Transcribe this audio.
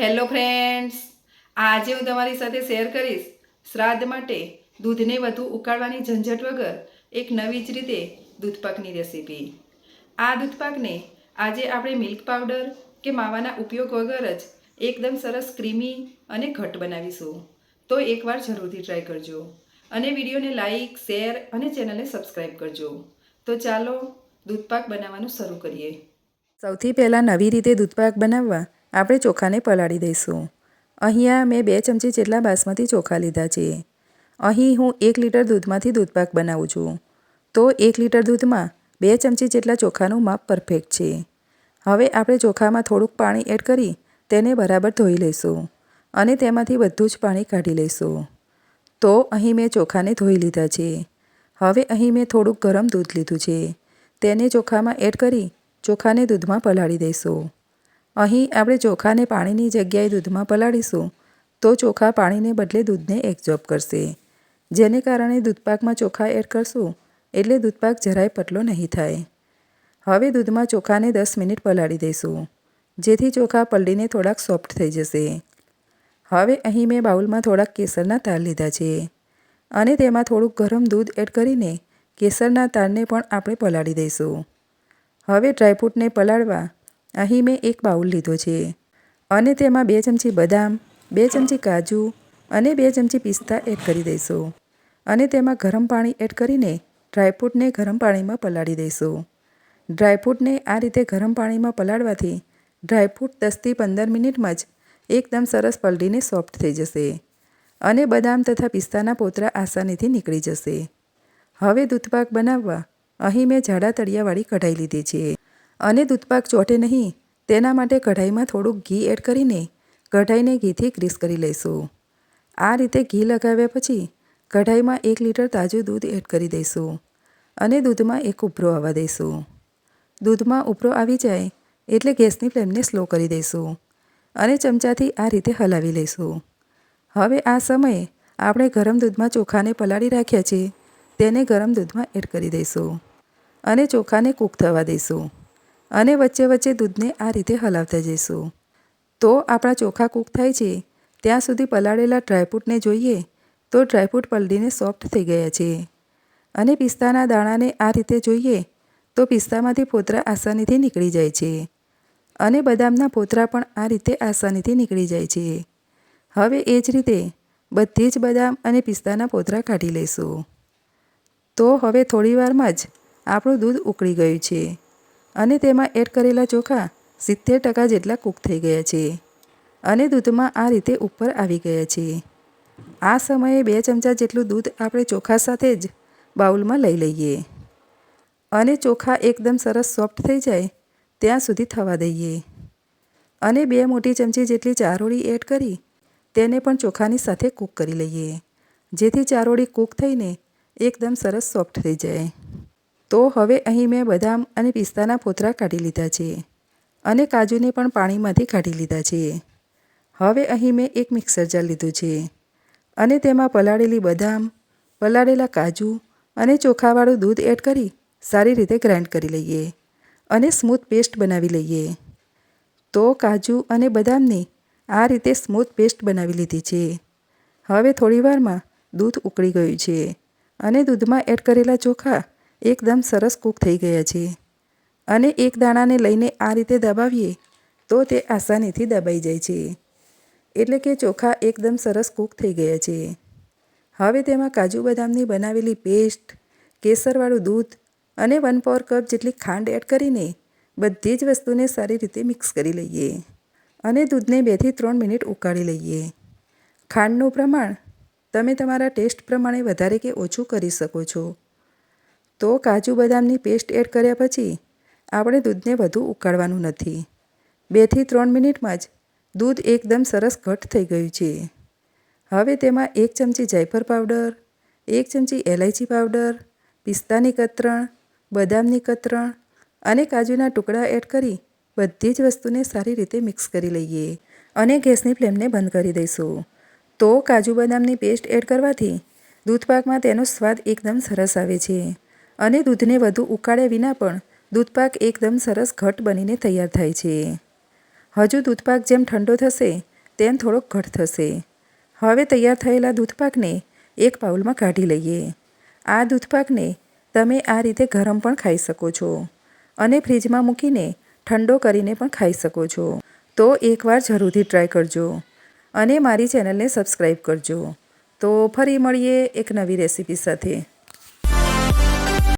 Hello friends આજે હું તમારી સાથે શેર કરીશ શ્રાદ્ધ માટે દૂધને વધુ ઉકાળવાની ઝંઝટ વગર એક નવી જ રીતે દૂધપાકની રેસીપી આ દૂધપાકને આજે આપણે મિલ્ક પાવડર કે માવાના ઉપયોગ વગર જ એકદમ સરસ ક્રીમી અને ઘટ બનાવીશું. તો એકવાર જરૂરથી ટ્રાય કરજો અને વિડીયોને લાઈક શેર અને ચેનલને સબસ્ક્રાઈબ કરજો. તો ચાલો દૂધપાક બનાવવાનું શરૂ કરીએ. સૌથી પહેલાં નવી રીતે દૂધપાક બનાવવા આપણે ચોખાને પલાળી દઈશું. અહીંયા મેં બે ચમચી જેટલા બાસમતી ચોખા લીધા છે. અહીં હું એક લીટર દૂધમાંથી દૂધપાક બનાવું છું. તો એક લીટર દૂધમાં બે ચમચી જેટલા ચોખાનું માપ પરફેક્ટ છે. હવે આપણે ચોખામાં થોડુંક પાણી એડ કરી તેને બરાબર ધોઈ લઈશું અને તેમાંથી બધું જ પાણી કાઢી લઈશું. તો અહીં મેં ચોખાને ધોઈ લીધા છે. હવે અહીં મેં થોડુંક ગરમ દૂધ લીધું છે. તેને ચોખામાં એડ કરી ચોખાને દૂધમાં પલાળી દઈશું. અહીં આપણે ચોખાને પાણીની જગ્યાએ દૂધમાં પલાળીશું, તો ચોખા પાણીને બદલે દૂધને એબ્ઝોર્બ કરશે. જેને કારણે દૂધપાકમાં ચોખા એડ કરશું, એટલે દૂધપાક જરાય પતલો નહીં થાય. હવે દૂધમાં ચોખાને દસ મિનિટ પલાળી દઈશું, જેથી ચોખા પલળીને થોડાક સોફ્ટ થઈ જશે. હવે અહીં મેં બાઉલમાં થોડાક કેસરના તાર લીધા છે, અને તેમાં થોડુંક ગરમ દૂધ એડ કરીને કેસરના તારને પણ આપણે પલાળી દઈશું. હવે ડ્રાયફ્રૂટને પલાળવા અહીં મેં એક બાઉલ લીધો છે. અને તેમાં બે ચમચી બદામ, બે ચમચી કાજુ અને બે ચમચી પિસ્તા એડ કરી દઈશું. અને તેમાં ગરમ પાણી એડ કરીને ડ્રાયફ્રૂટને ગરમ પાણીમાં પલાળી દઈશું. ડ્રાયફ્રૂટને આ રીતે ગરમ પાણીમાં પલાળવાથી ડ્રાયફ્રૂટ દસથી પંદર મિનિટમાં જ એકદમ સરસ પલળીને સોફ્ટ થઈ જશે અને બદામ તથા પિસ્તાના પોતરા આસાનીથી નીકળી જશે. હવે દૂધપાક બનાવવા અહીં મેં જાડા તળિયાવાળી કઢાઈ લીધી છે. અને દૂધપાક ચોટે નહીં. તેના માટે કઢાઈમાં થોડુંક ઘી એડ કરીને કઢાઈને ઘીથી ગ્રીસ કરી લઈશું. આ રીતે ઘી લગાવ્યા પછી કઢાઈમાં એક લીટર તાજું દૂધ એડ કરી દઈશું અને દૂધમાં એક ઉભરો આવવા દઈશું. દૂધમાં ઉભરો આવી જાય એટલે ગેસની ફ્લેમને સ્લો કરી દઈશું અને ચમચાથી આ રીતે હલાવી લઈશું. હવે આ સમયે આપણે ગરમ દૂધમાં ચોખાને પલાળી રાખ્યા છે તેને ગરમ દૂધમાં એડ કરી દઈશું અને ચોખાને કૂક થવા દઈશું. અને વચ્ચે વચ્ચે દૂધને આ રીતે હલાવતા જઈશું. તો આપણા ચોખા કૂક થાય છે. ત્યાં સુધી પલાળેલા ડ્રાયફ્રૂટને જોઈએ તો ડ્રાયફ્રૂટ પલળીને સોફ્ટ થઈ ગયા છે. અને પિસ્તાના દાણાને આ રીતે જોઈએ તો પિસ્તામાંથી ફોતરા આસાનીથી નીકળી જાય છે. અને બદામના ફોતરા પણ આ રીતે આસાનીથી નીકળી જાય છે. હવે એ જ રીતે બધી જ બદામ અને પિસ્તાના ફોતરા કાઢી લઈશું. તો હવે થોડીવારમાં જ આપણું દૂધ ઉકળી ગયું છે. અને તેમાં એડ કરેલા ચોખા સિત્તેર ટકા જેટલા કૂક થઈ ગયા છે અને દૂધમાં આ રીતે ઉપર આવી ગયા છે. આ સમયે બે ચમચા જેટલું દૂધ આપણે ચોખા સાથે જ બાઉલમાં લઈ લઈએ. અને ચોખા એકદમ સરસ સોફ્ટ થઈ જાય ત્યાં સુધી થવા દઈએ. અને બે મોટી ચમચી જેટલી ચારોળી એડ કરી તેને પણ ચોખાની સાથે કૂક કરી લઈએ, જેથી ચારોળી કૂક થઈને એકદમ સરસ સોફ્ટ થઈ જાય. તો હવે અહીં મેં બદામ અને પિસ્તાના ફોતરા કાઢી લીધા છે અને કાજુને પણ પાણીમાંથી કાઢી લીધા છે. હવે અહીં મેં એક મિક્સર જાર લીધું છે અને તેમાં પલાળેલી બદામ, પલાળેલા કાજુ અને ચોખાવાળું દૂધ એડ કરી સારી રીતે ગ્રાઇન્ડ કરી લઈએ અને સ્મૂથ પેસ્ટ બનાવી લઈએ. તો કાજુ અને બદામની આ રીતે સ્મૂથ પેસ્ટ બનાવી લીધી છે. હવે થોડીવારમાં દૂધ ઉકળી ગયું છે અને દૂધમાં એડ કરેલા ચોખા એકદમ સરસ કૂક થઈ ગયા છે. અને એક દાણાને લઈને આ રીતે દબાવીએ, તો તે આસાનીથી દબાઈ જાય છે. એટલે કે ચોખા એકદમ સરસ કૂક થઈ ગયા છે. હવે તેમાં કાજુ બદામની બનાવેલી પેસ્ટ, કેસરવાળું દૂધ અને વન ફોર કપ જેટલી ખાંડ એડ કરીને બધી જ વસ્તુને સારી રીતે મિક્સ કરી લઈએ અને દૂધને બેથી ત્રણ મિનિટ ઉકાળી લઈએ. ખાંડનું પ્રમાણ તમે તમારા ટેસ્ટ પ્રમાણે વધારે કે ઓછું કરી શકો છો. તો કાજુ બદામની પેસ્ટ એડ કર્યા પછી આપણે દૂધને વધુ ઉકાળવાનું નથી. બેથી ત્રણ મિનિટમાં જ દૂધ એકદમ સરસ ઘટ થઈ ગયું છે. હવે તેમાં એક ચમચી જાયફળ પાવડર, એક ચમચી એલાયચી પાવડર, પિસ્તાની કતરણ, બદામની કતરણ અને કાજુના ટુકડા એડ કરી બધી જ વસ્તુને સારી રીતે મિક્સ કરી લઈએ અને ગેસની ફ્લેમને બંધ કરી દઈશું. તો કાજુ બદામની પેસ્ટ એડ કરવાથી દૂધપાકમાં તેનો સ્વાદ એકદમ સરસ આવે છે. અને દૂધને વધુ ઉકાળ્યા વિના પણ દૂધપાક એકદમ સરસ ઘટ બનીને તૈયાર થાય છે. હજુ દૂધપાક જેમ ઠંડો થશે, તેમ થોડોક ઘટ થશે. હવે તૈયાર થયેલા દૂધપાકને એક બાઉલમાં કાઢી લઈએ. આ દૂધપાકને તમે આ રીતે ગરમ પણ ખાઈ શકો છો અને ફ્રીજમાં મૂકીને ઠંડો કરીને પણ ખાઈ શકો છો. તો એકવાર જરૂરથી ટ્રાય કરજો અને મારી ચેનલને સબસ્ક્રાઈબ કરજો. તો ફરી મળીએ એક નવી રેસીપી સાથે.